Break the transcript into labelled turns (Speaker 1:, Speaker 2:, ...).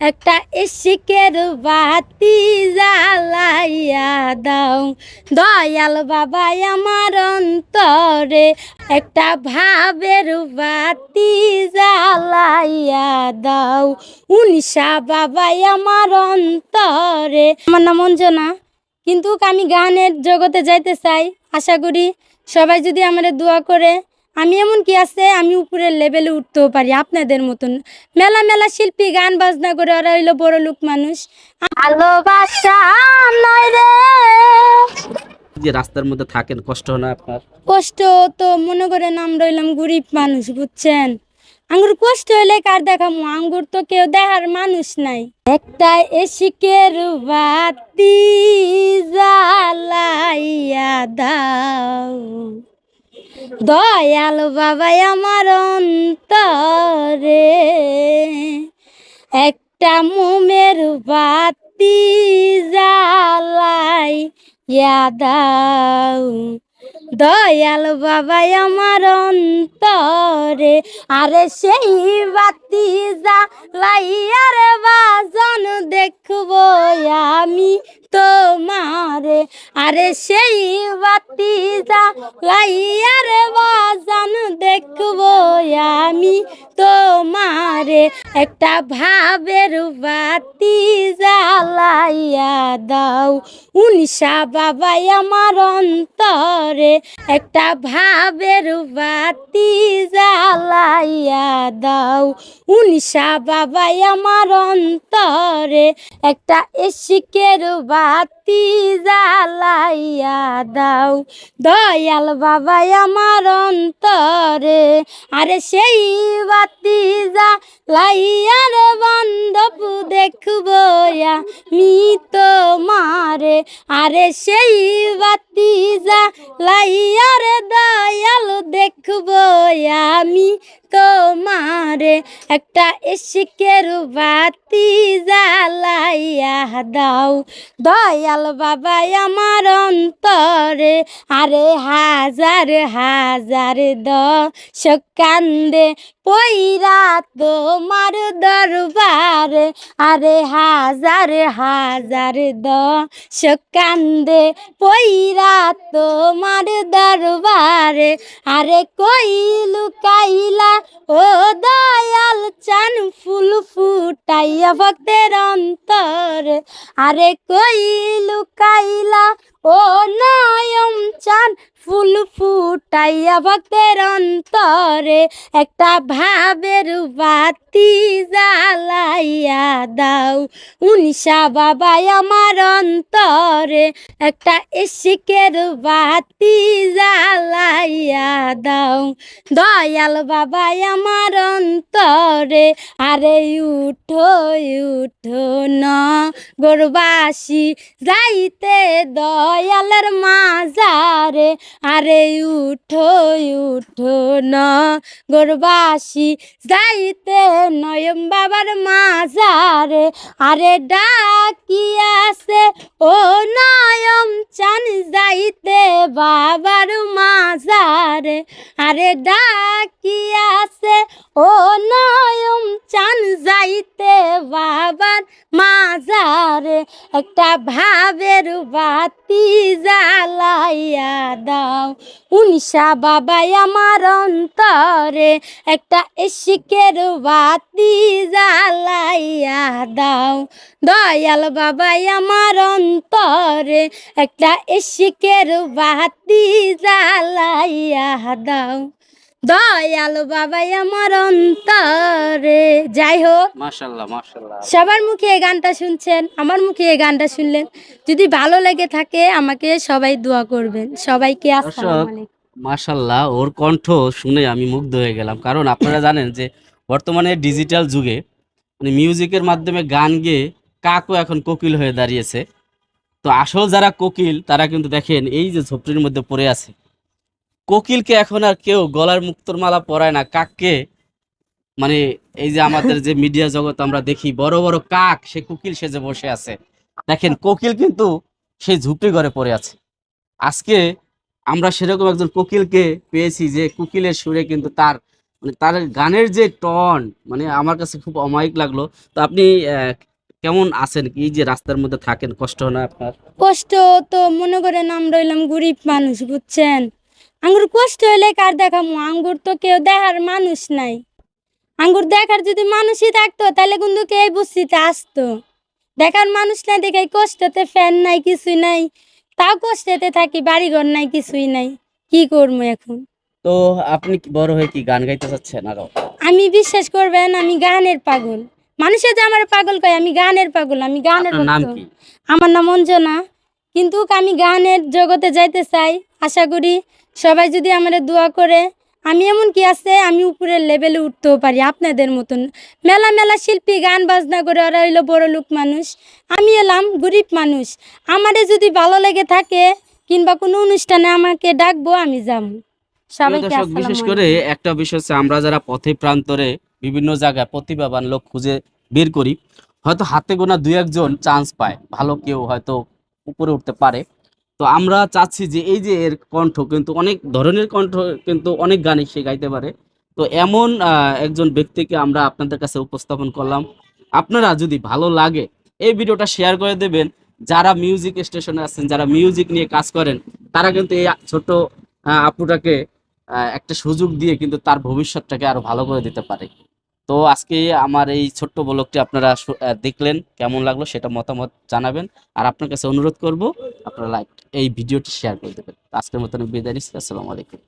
Speaker 1: একটা ইশিকের বাতি জ্বালাইয়া দাও। দয়াল বাবা আমার অন্তরে একটা ভাবের বাতি জ্বালাইয়া দাও। উনিশা বাবা আমার অন্তরে। আমার নাম অঞ্জনা, কিন্তু আমি গানের জগতে যাইতে চাই, আশা করি সবাই যদি আমার দোয়া করে আমি এমন কি আছে? আমি উপরের লেভেলে উঠতেও পারি আপনাদের মতন। মেলা মেলা শিল্পী গান বাজনা করে ওরা হইল বড় লোক মানুষ। ভালোবাসা নয় রে।
Speaker 2: যে রাস্তার মধ্যে থাকেন কষ্ট হয় না আপনার?
Speaker 1: কষ্ট তো মনে করেন আমরা রইলাম গরিব মানুষ বুঝছেন? আঙ্গুর কষ্ট হইলে কার দেখামু? আঙ্গুর তো কেউ দেখার মানুষ নাই। একটা এসিকের বাতি জ্বালাইয়া দাও। দয়াল বাবাই আমার অন্তরে। একটা মোমের বাতি জ্বালাই দাও। দয়াল বাবাই আমার অন্তরে। আরে সেই বাতি জ্বালাইয়ার বাজন দেখব আমি তোমারে। আরে সেই বাতি জ্বালাইয়ার বাজন দেখব আমি তোমারে। একটা ভাবের বাতি জ্বালাইয়া দাও উনিশা বাবাই আমার অন্তরে। একটা ভাবের বাতি উনিশা বাবাই আমার অন্তরে একটা এসিকের বাতি জ্বালাইয়া দাও। দয়াল বাবাই আমার অন্তরে আরে সেই বাতি যা জ্বালাইয়ার বান্ধব দেখব আমি তোমারে। আরে সেই বাতি যা জ্বালাইয়ার দয়াল দেখব আমি তোমারে। একটা ইশকের বাতি জ্বালাইয়া দাও। দয়াল বাবা আমার অন্তরে, আরে হাজার হাজার দশ কান্দে, পইরা তোমার দরবারে, আরে হাজার হাজার দশ কান্দে, পইরা তোমার দরবারে, আরে কই লুকাইলা ও দয়াল চান ফুল ফুটাইয়া ভক্তের অন্তরে। আরে কই লুকাইলা? ও নয়ম চান ফুল ফুটাইয়া ভক্তের অন্তরে। একটা ভাবের বাতি জ্বালাইয়া দাও উনিশা বাবাই আমার অন্তরে। একটা ইশিকের বাতি জ্বালাইয়া দাও দয়াল বাবা আমার অন্তরে, আরে উঠো উঠো না। গোরবাসী, যাইতে দয়ালের মাজারে, আরে উঠো উঠো না। গোরবাসী, যাইতে নয়ম বাবার মাজারে, আরে ডাকিয়াছে ও নয়ম চান যাইতে বাবার মাজারে, আরে ডাকিয়াছে ও নয়ম চান যাইতে বাবার মাজারে, একটা ভাবের বাতি জ্বালাইয়া দাও। উনিশা বাবাই আমার অন্তরে, একটা ইশিকের বাতি জ্বালাইয়া দাও। দয়াল বাবাই আমার অন্তরে, একটা ইশিকের বাতি জ্বালাইয়া দাও। দয়াল বাবাই আমার অন্তরে। যাই হোক
Speaker 2: মাশাল্লাহ মাশাল্লাহ।
Speaker 1: সবার মুখে এই গানটা শুনছেন আমার মুখে এই গানটা শুনলেন। যদি ভালো লেগে থাকে আমাকে সবাই দোয়া করবেন। সবাইকে আসসালামু আলাইকুম।
Speaker 2: মাশাল্লাহ ওর কণ্ঠ শুনে আমি মুগ্ধ হয়ে গেলাম। কারণ আপনারা জানেন যে বর্তমানে ডিজিটাল যুগে মানে মিউজিকের মাধ্যমে গান গেয়ে কাকও এখন কোকিল হয়ে দাঁড়িয়েছে। তো আসল যারা কোকিল তারা কিন্তু দেখেন এই যে ঝোপড়ির মধ্যে পড়ে আছে। কোকিলকে এখন আর কেউ গলার মুক্তোর মালা পরায় না। কাককে মানে এই যে আমাদের যে মিডিয়া জগৎ আমরা দেখি, বড় বড় কাক, সে কোকিল সেজে বসে আছে। দেখেন, কোকিল কিন্তু সে ঝুপড়ি ঘরে পড়ে আছে। আজকে আমরা সেরকম একজন কোকিলকে পেয়েছি যে কোকিলের সুরে কিন্তু তার মানে তার গানের যে টন মানে আমার কাছে খুব অমায়িক লাগল। তো আপনি কেমন আছেন? কি যে রাস্তার মধ্যে থাকেন? কষ্ট না আপনার?
Speaker 1: কষ্ট তো মনে করেন আমরা রইলাম গরিব মানুষ, বুঝছেন? আঙ্গুর কষ্ট হলে কার দেখামু আঙ্গুর তো কেউ দেখার মানুষ নাই। আঙ্গুর দেখার যদি মানুষই থাকতো তাহলে কিন্তু কে বস্তিতে আসতো। দেখার মানুষ নাই দেখে কষ্টতে ফ্যান নাই কিছুই নাই। তাও কষ্টতে থাকি বাড়িঘর নাই কিছুই নাই। কি করব এখন?
Speaker 2: তো আপনি কি বড় হয়ে কি গান গাইতে চাচ্ছেন আরও?
Speaker 1: আমি বিশ্বাস করবেন আমি গানের পাগল। মানুষে যে আমার পাগল কয় আমি গানের পাগল আমি গানের
Speaker 2: নাম কি?
Speaker 1: আমার নাম অঞ্জনা। কিন্তু আমি গানের জগতে যাইতে চাই আশা করি সবাই যদি আমার দোয়া করে আমি এমন কি আছে আমি উপরের লেভেলে উঠতেও পারি আপনাদের মতন। মেলা মেলা শিল্পী গান বাজনা করে ওরা হইল বড় লোক মানুষ। আমি এলাম গরিব মানুষ। আমারে যদি ভালো লেগে থাকে কিংবা কোনো অনুষ্ঠানে আমাকে ডাকবো আমি যাব সবাইকে
Speaker 2: বিশেষ করে একটা বিষয় হচ্ছে আমরা যারা পথে প্রান্তরে বিভিন্ন জায়গায় প্রতিভাবান লোক খুঁজে বের করি হয়তো হাতে গোনা দুই একজন চান্স পায়। ভালো কেউ হয়তো উপরে উঠতে পারে। তো আমরা চাচ্ছি যে এই যে এর কণ্ঠ কিন্তু অনেক ধরনের কণ্ঠ কিন্তু অনেক গানই সে গাইতে পারে। তো এমন একজন ব্যক্তিকে আমরা আপনাদের কাছে উপস্থাপন করলাম। আপনারা যদি ভালো লাগে এই ভিডিওটা শেয়ার করে দেবেন। যারা মিউজিক স্টেশনে আছেন, যারা মিউজিক নিয়ে কাজ করেন, তারা কিন্তু এই ছোট আপুটাকে একটা সুযোগ দিয়ে কিন্তু তার ভবিষ্যৎটাকে আরও ভালো করে দিতে পারে। তো আজকে আমার এই ছোট্ট ব্লগটি আপনারা দেখলেন, কেমন লাগল সেটা মতামত জানাবেন। আর আপনার কাছে অনুরোধ করব, আপনারা লাইক এই ভিডিওটি শেয়ার করে দেবেন। আজকের মতন বিদায় নিচ্ছি, আসসালামু আলাইকুম।